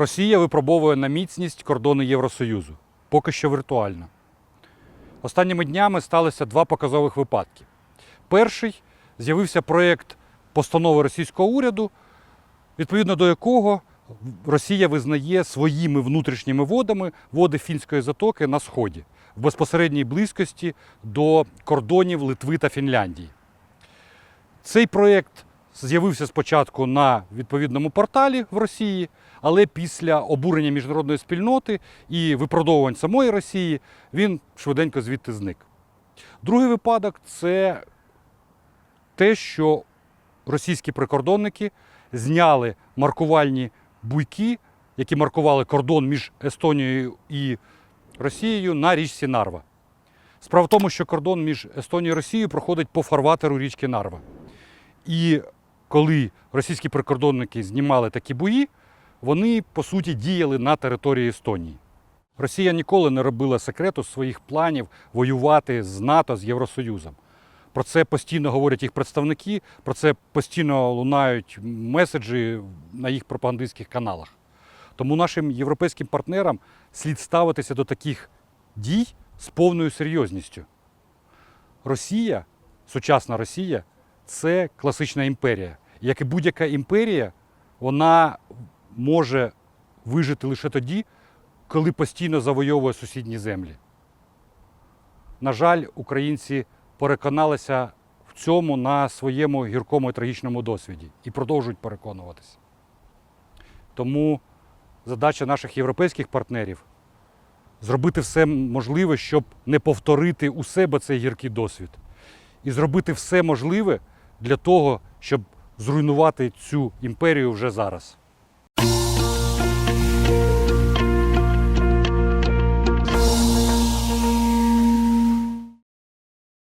Росія випробовує на міцність кордони Євросоюзу, поки що віртуально. Останніми днями сталося два показових випадки. Перший з'явився проєкт постанови російського уряду, відповідно до якого Росія визнає своїми внутрішніми водами води Фінської затоки на сході, в безпосередній близькості до кордонів Литви та Фінляндії. Цей проєкт з'явився спочатку на відповідному порталі в Росії, але після обурення міжнародної спільноти і виправдовувань самої Росії він швиденько звідти зник. Другий випадок це те, що російські прикордонники зняли маркувальні буйки, які маркували кордон між Естонією і Росією на річці Нарва. Справа в тому, що кордон між Естонією і Росією проходить по фарватеру річки Нарва. І коли російські прикордонники знімали такі бої, вони по суті діяли на території Естонії. Росія ніколи не робила секрету своїх планів воювати з НАТО, з Євросоюзом. Про це постійно говорять їх представники, про це постійно лунають меседжі на їх пропагандистських каналах. Тому нашим європейським партнерам слід ставитися до таких дій з повною серйозністю. Росія, сучасна Росія, це класична імперія. Як і будь-яка імперія, вона може вижити лише тоді, коли постійно завойовує сусідні землі. На жаль, українці переконалися в цьому на своєму гіркому і трагічному досвіді і продовжують переконуватися. Тому задача наших європейських партнерів зробити все можливе, щоб не повторити у себе цей гіркий досвід. І зробити все можливе для того, щоб зруйнувати цю імперію вже зараз.